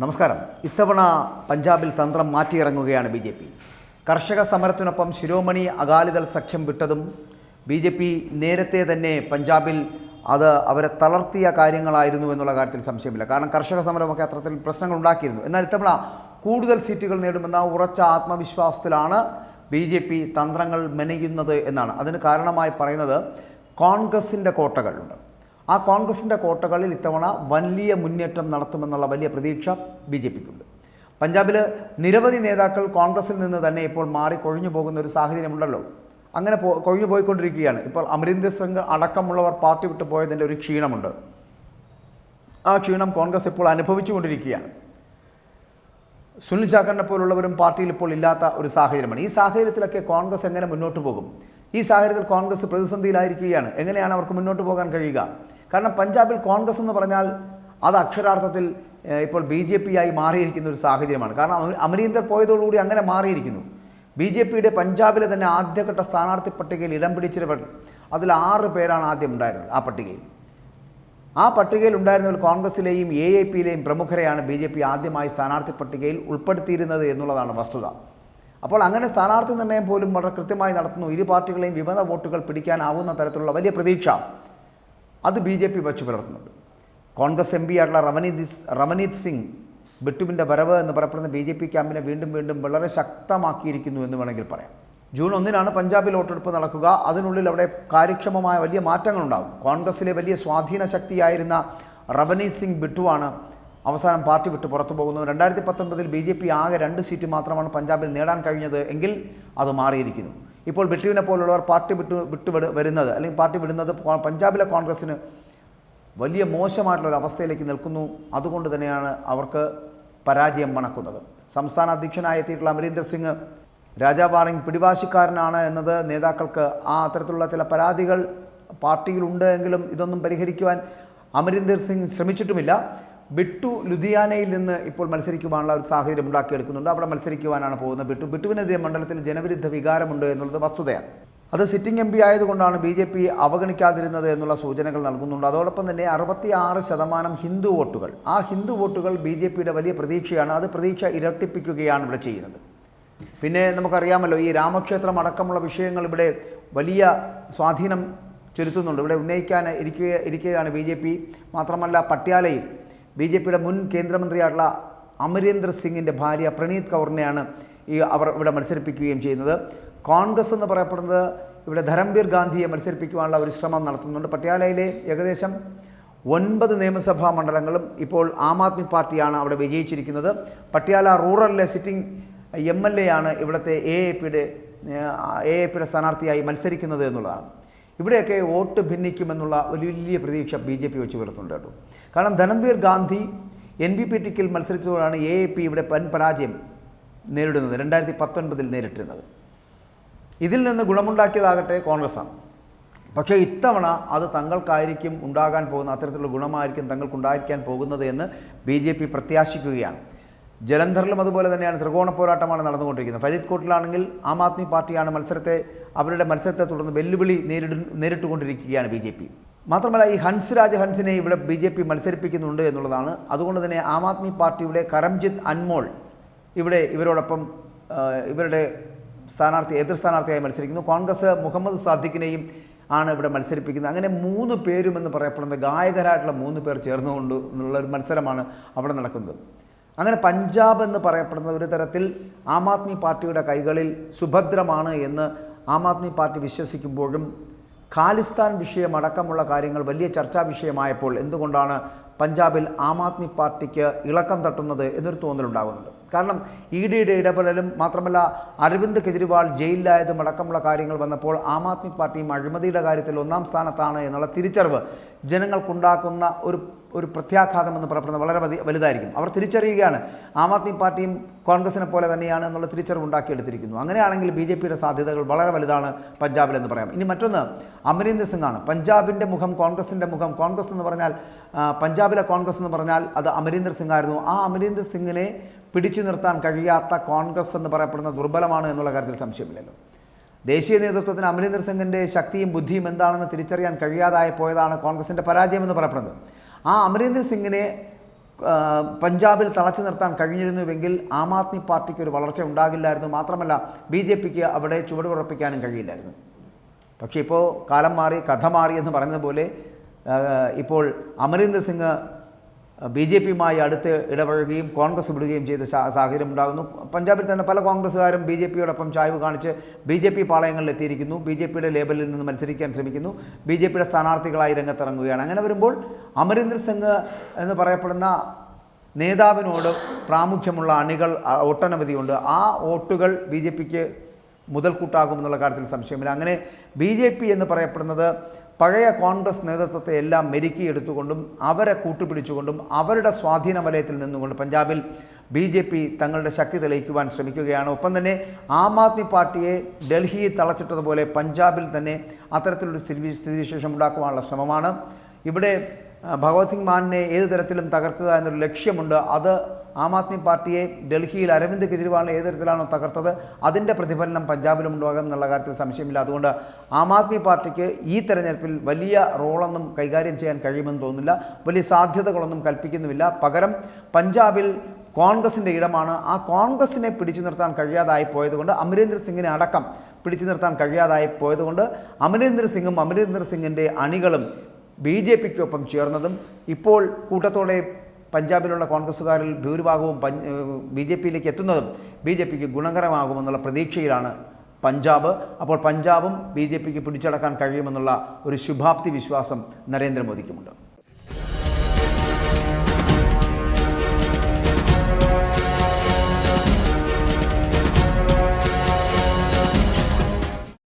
നമസ്കാരം. ഇത്തവണ പഞ്ചാബിൽ തന്ത്രം മാറ്റിയിറങ്ങുകയാണ് ബി ജെ പി. കർഷക സമരത്തിനൊപ്പം ശിരോമണി അകാലിദൾ സഖ്യം വിട്ടതും ബി ജെ പി നേരത്തെ തന്നെ പഞ്ചാബിൽ അത് അവരെ തളർത്തിയ കാര്യങ്ങളായിരുന്നു എന്നുള്ള കാര്യത്തിൽ സംശയമില്ല. കാരണം കർഷക സമരമൊക്കെ അത്തരത്തിൽ പ്രശ്നങ്ങൾ ഉണ്ടാക്കിയിരുന്നു. എന്നാൽ ഇത്തവണ കൂടുതൽ സീറ്റുകൾ നേടുമെന്ന ഉറച്ച ആത്മവിശ്വാസത്തിലാണ് ബി ജെ പി തന്ത്രങ്ങൾ മെനയുന്നത് എന്നാണ്. അതിന് കാരണമായി പറയുന്നത് കോൺഗ്രസിന്റെ കോട്ടകളുണ്ട്. ആ കോൺഗ്രസിന്റെ കോട്ടകളിൽ ഇത്തവണ വലിയ മുന്നേറ്റം നടത്തുമെന്നുള്ള വലിയ പ്രതീക്ഷ ബി ജെ പിക്കുണ്ട്. പഞ്ചാബിൽ നിരവധി നേതാക്കൾ കോൺഗ്രസിൽ നിന്ന് തന്നെ ഇപ്പോൾ മാറി കൊഴിഞ്ഞു പോകുന്ന ഒരു സാഹചര്യമുണ്ടല്ലോ. അങ്ങനെ പോ കൊഴിഞ്ഞു പോയിക്കൊണ്ടിരിക്കുകയാണ്. ഇപ്പോൾ അമരീന്ദർ സിംഗ് അടക്കമുള്ളവർ പാർട്ടി വിട്ടു പോയതിന്റെ ഒരു ക്ഷീണമുണ്ട്. ആ ക്ഷീണം കോൺഗ്രസ് ഇപ്പോൾ അനുഭവിച്ചുകൊണ്ടിരിക്കുകയാണ്. സുനിൽ ചാക്കറിനെ പോലുള്ളവരും പാർട്ടിയിൽ ഇപ്പോൾ ഇല്ലാത്ത ഒരു സാഹചര്യമാണ്. ഈ സാഹചര്യത്തിലൊക്കെ കോൺഗ്രസ് എങ്ങനെ മുന്നോട്ട് പോകും? ഈ സാഹചര്യത്തിൽ കോൺഗ്രസ് പ്രതിസന്ധിയിലായിരിക്കുകയാണ്. എങ്ങനെയാണ് അവർക്ക് മുന്നോട്ട് പോകാൻ കഴിയുക? കാരണം പഞ്ചാബിൽ കോൺഗ്രസ് എന്ന് പറഞ്ഞാൽ അത് അക്ഷരാർത്ഥത്തിൽ ഇപ്പോൾ ബി ജെ പി ആയി മാറിയിരിക്കുന്ന ഒരു സാഹചര്യമാണ്. കാരണം അമ- അമരീന്ദർ പോയതോടുകൂടി അങ്ങനെ മാറിയിരിക്കുന്നു. ബി ജെ പിയുടെ പഞ്ചാബിലെ തന്നെ ആദ്യഘട്ട സ്ഥാനാർത്ഥി പട്ടികയിൽ ഇടം പിടിച്ചിര അതിൽ ആറ് പേരാണ് ആദ്യം ഉണ്ടായിരുന്നത് ആ പട്ടികയിൽ. ആ പട്ടികയിൽ ഉണ്ടായിരുന്നവർ കോൺഗ്രസിലെയും എ ഐ പിയിലെയും പ്രമുഖരെയാണ് ബി ജെ പി ആദ്യമായി സ്ഥാനാർത്ഥി പട്ടികയിൽ ഉൾപ്പെടുത്തിയിരുന്നത് എന്നുള്ളതാണ് വസ്തുത. അപ്പോൾ അങ്ങനെ സ്ഥാനാർത്ഥി നിർണയം പോലും വളരെ കൃത്യമായി നടത്തുന്നു. ഇരു പാർട്ടികളെയും വിമത വോട്ടുകൾ പിടിക്കാനാവുന്ന തരത്തിലുള്ള വലിയ പ്രതീക്ഷ അത് ബി ജെ പി വച്ചു പുലർത്തുന്നുണ്ട്. കോൺഗ്രസ് എം പി ആയിട്ടുള്ള റവനീത് റമനീത് സിംഗ് ബിട്ടുവിന്റെ വരവ് എന്ന് പറയപ്പെടുന്ന ബി ജെ പി ക്യാമ്പിനെ വീണ്ടും വീണ്ടും വളരെ ശക്തമാക്കിയിരിക്കുന്നു എന്ന് വേണമെങ്കിൽ പറയാം. ജൂൺ ഒന്നിനാണ് പഞ്ചാബിൽ വോട്ടെടുപ്പ് നടക്കുക. അതിനുള്ളിൽ അവിടെ കാര്യക്ഷമമായ വലിയ മാറ്റങ്ങളുണ്ടാകും. കോൺഗ്രസിലെ വലിയ സ്വാധീന ശക്തിയായിരുന്ന റവനീത് സിംഗ് ബിട്ടുവാണ് അവസാനം പാർട്ടി വിട്ട് പുറത്തു പോകുന്നു. രണ്ടായിരത്തി പത്തൊൻപതിൽ ബി ജെ പി ആകെ രണ്ട് സീറ്റ് മാത്രമാണ് പഞ്ചാബിൽ നേടാൻ കഴിഞ്ഞത് എങ്കിൽ അത് മാറിയിരിക്കുന്നു. ഇപ്പോൾ ബിട്ടുവിനെ പോലുള്ളവർ പാർട്ടി വിട്ട് വിട്ടു വിട- വരുന്നത് അല്ലെങ്കിൽ പാർട്ടി വിടുന്നത് പഞ്ചാബിലെ കോൺഗ്രസ്സിന് വലിയ മോശമായിട്ടുള്ള ഒരു അവസ്ഥയിലേക്ക് നിൽക്കുന്നു. അതുകൊണ്ട് തന്നെയാണ് അവർക്ക് പരാജയം മണക്കുന്നത്. സംസ്ഥാന അധ്യക്ഷനായി എത്തിയിട്ടുള്ള അമരീന്ദർ സിംഗ് രാജാവാറിങ് പിടിവാശിക്കാരനാണ് എന്നത് നേതാക്കൾക്ക് ആ അത്തരത്തിലുള്ള ചില പരാതികൾ പാർട്ടിയിലുണ്ട് എങ്കിലും ഇതൊന്നും പരിഹരിക്കുവാൻ അമരീന്ദർ സിംഗ് ശ്രമിച്ചിട്ടുമില്ല. ബിട്ടു ലുധിയാനയിൽ നിന്ന് ഇപ്പോൾ മത്സരിക്കുവാനുള്ള ഒരു സാഹചര്യം ഉണ്ടാക്കിയെടുക്കുന്നുണ്ട്. അവിടെ മത്സരിക്കുവാനാണ് പോകുന്നത് ബിട്ടു. ബിട്ടുവിനെതിരെ മണ്ഡലത്തിൽ ജനവിരുദ്ധ വികാരമുണ്ട് എന്നുള്ളത് വസ്തുതയാണ്. അത് സിറ്റിംഗ് എം പി ആയതുകൊണ്ടാണ് ബി ജെ പി അവഗണിക്കാതിരുന്നത് എന്നുള്ള സൂചനകൾ നൽകുന്നുണ്ട്. അതോടൊപ്പം തന്നെ അറുപത്തി ആറ് ശതമാനം ഹിന്ദു വോട്ടുകൾ. ആ ഹിന്ദു വോട്ടുകൾ ബി ജെ പിയുടെ വലിയ പ്രതീക്ഷയാണ്. അത് പ്രതീക്ഷ ഇരട്ടിപ്പിക്കുകയാണ് ഇവിടെ ചെയ്യുന്നത്. പിന്നെ നമുക്കറിയാമല്ലോ ഈ രാമക്ഷേത്രം അടക്കമുള്ള വിഷയങ്ങൾ ഇവിടെ വലിയ സ്വാധീനം ചെലുത്തുന്നുണ്ട്. ഇവിടെ ഉന്നയിക്കാൻ ഇരിക്കുക ഇരിക്കുകയാണ് ബി മാത്രമല്ല പട്യാലയിൽ ബി ജെ പിയുടെ മുൻ കേന്ദ്രമന്ത്രിയായിട്ടുള്ള അമരീന്ദർ സിംഗിന്റെ ഭാര്യ പ്രണീത് കൗറിനെയാണ് ഈ അവർ ഇവിടെ മത്സരിപ്പിക്കുകയും ചെയ്യുന്നത്. കോൺഗ്രസ് എന്ന് പറയപ്പെടുന്നത് ഇവിടെ ധരംബീർ ഗാന്ധിയെ മത്സരിപ്പിക്കുവാനുള്ള ഒരു ശ്രമം നടത്തുന്നുണ്ട്. പട്യാലയിലെ ഏകദേശം ഒൻപത് നിയമസഭാ മണ്ഡലങ്ങളും ഇപ്പോൾ ആം ആദ്മി പാർട്ടിയാണ് അവിടെ വിജയിച്ചിരിക്കുന്നത്. പട്യാല റൂറലിലെ സിറ്റിംഗ് എം എൽ എ ആണ് ഇവിടുത്തെ എ എ പിയുടെ എ എ പിയുടെ സ്ഥാനാർത്ഥിയായി മത്സരിക്കുന്നത് എന്നുള്ളതാണ്. ഇവിടെയൊക്കെ വോട്ട് ഭിന്നിക്കുമെന്നുള്ള ഒരു വലിയ പ്രതീക്ഷ ബി ജെ പി വെച്ച് പുലർത്തുന്നുണ്ട് കേട്ടോ. കാരണം Dharamvir Gandhi N B P ടിക്കിൽ മത്സരിച്ചതോടാണ് എ എ പി ഇവിടെ പൻ പരാജയം നേരിടുന്നത് രണ്ടായിരത്തി പത്തൊൻപതിൽ നേരിട്ടിരുന്നത്. ഇതിൽ നിന്ന് ഗുണമുണ്ടാക്കിയതാകട്ടെ കോൺഗ്രസ്സാണ്. പക്ഷേ ഇത്തവണ അത് തങ്ങൾക്കായിരിക്കും ഉണ്ടാകാൻ പോകുന്ന അത്തരത്തിലുള്ള ഗുണമായിരിക്കും തങ്ങൾക്കുണ്ടായിരിക്കാൻ പോകുന്നത് എന്ന് ബി ജെ പി പ്രത്യാശിക്കുകയാണ്. ജലന്ധറിലും അതുപോലെ തന്നെയാണ് ത്രികോണ പോരാട്ടമാണ് നടന്നുകൊണ്ടിരിക്കുന്നത്. ഫരീദ്കോട്ടിലാണെങ്കിൽ ആം ആദ്മി പാർട്ടിയാണ് മത്സരത്തെ അവരുടെ മത്സരത്തെ തുടർന്ന് വെല്ലുവിളി നേരിട നേരിട്ടുകൊണ്ടിരിക്കുകയാണ് ബി ജെ പി. മാത്രമല്ല ഈ ഹൻസ് ഹൻസ്രാജ് ഹൻസിനെ ഇവിടെ ബി ജെ പി മത്സരിപ്പിക്കുന്നുണ്ട് എന്നുള്ളതാണ്. അതുകൊണ്ട് തന്നെ ആം ആദ്മി പാർട്ടിയുടെ കരംജിത്ത് അൻമോൾ ഇവിടെ ഇവരോടൊപ്പം ഇവരുടെ സ്ഥാനാർത്ഥി എതിർ സ്ഥാനാർത്ഥിയായി മത്സരിക്കുന്നു. കോൺഗ്രസ് മുഹമ്മദ് സാദിഖിനെയും ആണ് ഇവിടെ മത്സരിപ്പിക്കുന്നത്. അങ്ങനെ മൂന്ന് പേരും എന്ന് പറയപ്പെടുന്ന ഗായകരായിട്ടുള്ള മൂന്ന് പേർ ചേർന്നുകൊണ്ട് എന്നുള്ള ഒരു മത്സരമാണ് അവിടെ നടക്കുന്നത്. അങ്ങനെ പഞ്ചാബ് എന്ന് പറയപ്പെടുന്ന ഒരു തരത്തിൽ ആം ആദ്മി പാർട്ടിയുടെ കൈകളിൽ സുഭദ്രമാണ് എന്ന് ആം ആദ്മി പാർട്ടി വിശ്വസിക്കുമ്പോഴും ഖാലിസ്ഥാൻ വിഷയം അടക്കമുള്ള കാര്യങ്ങൾ വലിയ ചർച്ചാ വിഷയമായപ്പോൾ എന്തുകൊണ്ടാണ് പഞ്ചാബിൽ ആം ആദ്മി പാർട്ടിക്ക് ഇളക്കം തട്ടുന്നത് എന്നൊരു തോന്നലുണ്ടാകുന്നുണ്ട്. കാരണം ഇ ഡിയുടെ ഇടപെടലും മാത്രമല്ല അരവിന്ദ് കെജ്രിവാൾ ജയിലിലായതും അടക്കമുള്ള കാര്യങ്ങൾ വന്നപ്പോൾ ആം ആദ്മി പാർട്ടിയും അഴിമതിയുടെ കാര്യത്തിൽ ഒന്നാം സ്ഥാനത്താണ് എന്നുള്ള തിരിച്ചറിവ് ജനങ്ങൾക്കുണ്ടാക്കുന്ന ഒരു ഒരു പ്രത്യാഘാതം എന്ന് പറയപ്പെടുന്നത് വളരെ വലുതായിരിക്കും. അവർ തിരിച്ചറിയുകയാണ്. ആം ആദ്മി പാർട്ടിയും കോൺഗ്രസിനെ പോലെ തന്നെയാണ് എന്നുള്ള തിരിച്ചറിവ് ഉണ്ടാക്കിയെടുത്തിരിക്കുന്നു. അങ്ങനെയാണെങ്കിൽ ബി ജെ പിയുടെ സാധ്യതകൾ വളരെ വലുതാണ് പഞ്ചാബിലെന്ന് പറയാം. ഇനി മറ്റൊന്ന് അമരീന്ദർ സിംഗ് ആണ്. പഞ്ചാബിന്റെ മുഖം കോൺഗ്രസിന്റെ മുഖം. കോൺഗ്രസ് എന്ന് പറഞ്ഞാൽ പഞ്ചാബിലെ കോൺഗ്രസ് എന്ന് പറഞ്ഞാൽ അത് അമരീന്ദർ സിംഗ് ആയിരുന്നു. ആ അമരീന്ദർ സിംഗിനെ പിടിച്ചു നിർത്താൻ കഴിയാത്ത കോൺഗ്രസ് എന്ന് പറയപ്പെടുന്ന ദുർബലമാണ് എന്നുള്ള കാര്യത്തിൽ സംശയമില്ലല്ലോ. ദേശീയ നേതൃത്വത്തിന് അമരീന്ദർ സിംഗിന്റെ ശക്തിയും ബുദ്ധിയും എന്താണെന്ന് തിരിച്ചറിയാൻ കഴിയാതായി പോയതാണ് കോൺഗ്രസിന്റെ പരാജയമെന്ന് പറയപ്പെടുന്നത്. ആ അമരീന്ദർ സിംഗിനെ പഞ്ചാബിൽ തളച്ചു നിർത്താൻ കഴിഞ്ഞിരുന്നുവെങ്കിൽ ആം ആദ്മി പാർട്ടിക്ക് ഒരു വളർച്ച ഉണ്ടാകില്ലായിരുന്നു. മാത്രമല്ല ബി ജെ പിക്ക് അവിടെ ചുവടുറപ്പിക്കാനും കഴിയില്ലായിരുന്നു. പക്ഷേ ഇപ്പോൾ കാലം മാറി കഥ മാറി എന്ന് പറയുന്നത് പോലെ ഇപ്പോൾ അമരീന്ദർ സിംഗ് ബി ജെ പിയുമായി അടുത്ത് ഇടപഴകുകയും കോൺഗ്രസ് വിടുകയും ചെയ്ത സാഹചര്യം ഉണ്ടാകുന്നു പഞ്ചാബിൽ തന്നെ പല കോൺഗ്രസ്സുകാരും ബി ജെ പിയോടൊപ്പം ചായ്വ് കാണിച്ച് ബി ജെ പി പാളയങ്ങളിൽ എത്തിയിരിക്കുന്നു. ബി ജെ പിയുടെ ലേബലിൽ നിന്ന് മത്സരിക്കാൻ ശ്രമിക്കുന്നു. ബി ജെ പിയുടെ സ്ഥാനാർത്ഥികളായി രംഗത്തിറങ്ങുകയാണ്. അങ്ങനെ വരുമ്പോൾ അമരീന്ദർ സിംഗ് എന്ന് പറയപ്പെടുന്ന നേതാവിനോട് പ്രാമുഖ്യമുള്ള അണികൾ ഒട്ടനവധിയുണ്ട് ആ വോട്ടുകൾ ബി ജെ പിക്ക് മുതൽക്കൂട്ടാകുമെന്നുള്ള കാര്യത്തിൽ സംശയമില്ല. അങ്ങനെ ബി ജെ പി എന്ന് പറയപ്പെടുന്നത് പഴയ കോൺഗ്രസ് നേതൃത്വത്തെ എല്ലാം മെരുക്കിയെടുത്തുകൊണ്ടും അവരെ കൂട്ടുപിടിച്ചുകൊണ്ടും അവരുടെ സ്വാധീന വലയത്തിൽ നിന്നുകൊണ്ട് പഞ്ചാബിൽ ബി ജെ പി തങ്ങളുടെ ശക്തി തെളിയിക്കുവാൻ ശ്രമിക്കുകയാണ്. ഒപ്പം തന്നെ ആം ആദ്മി പാർട്ടിയെ ഡൽഹിയിൽ തളച്ചിട്ടതുപോലെ പഞ്ചാബിൽ തന്നെ അത്തരത്തിലൊരു സ്ഥിതി സ്ഥിതിവിശേഷം ഉണ്ടാക്കുവാനുള്ള ശ്രമമാണ്. ഇവിടെ ഭഗവത് സിംഗ് മാനിനെ ഏത് തരത്തിലും തകർക്കുക എന്നൊരു ലക്ഷ്യമുണ്ട്. അത് ആം ആദ്മി പാർട്ടിയെ ഡൽഹിയിൽ അരവിന്ദ് കെജ്രിവാളിനെ ഏത് തരത്തിലാണോ തകർത്തത് അതിന്റെ പ്രതിഫലനം പഞ്ചാബിലും ഉണ്ടാകും എന്നുള്ള കാര്യത്തിൽ സംശയമില്ല. അതുകൊണ്ട് ആം ആദ്മി പാർട്ടിക്ക് ഈ തെരഞ്ഞെടുപ്പിൽ വലിയ റോളൊന്നും കൈകാര്യം ചെയ്യാൻ കഴിയുമെന്ന് തോന്നുന്നില്ല. വലിയ സാധ്യതകളൊന്നും കൽപ്പിക്കുന്നുമില്ല. പകരം പഞ്ചാബിൽ കോൺഗ്രസിന്റെ ഇടമാണ്. ആ കോൺഗ്രസിനെ പിടിച്ചു നിർത്താൻ കഴിയാതായി പോയതുകൊണ്ട് അമരീന്ദർ സിംഗിനെ അടക്കം പിടിച്ചു നിർത്താൻ കഴിയാതായി പോയതുകൊണ്ട് അമരീന്ദർ സിംഗും അമരീന്ദർ സിംഗിന്റെ അണികളും ബി ജെ പിക്കൊപ്പം ചേർന്നതും ഇപ്പോൾ കൂട്ടത്തോടെ പഞ്ചാബിലുള്ള കോൺഗ്രസ്സുകാരിൽ ഭൂരിഭാഗവും ബി ജെ പിയിലേക്ക് എത്തുന്നതും ബി ജെ പിക്ക് ഗുണകരമാകുമെന്നുള്ള പ്രതീക്ഷയിലാണ് പഞ്ചാബ്. അപ്പോൾ പഞ്ചാബും ബി ജെ പിക്ക് പിടിച്ചടക്കാൻ കഴിയുമെന്നുള്ള ഒരു ശുഭാപ്തി വിശ്വാസം നരേന്ദ്രമോദിക്കുമുണ്ട്.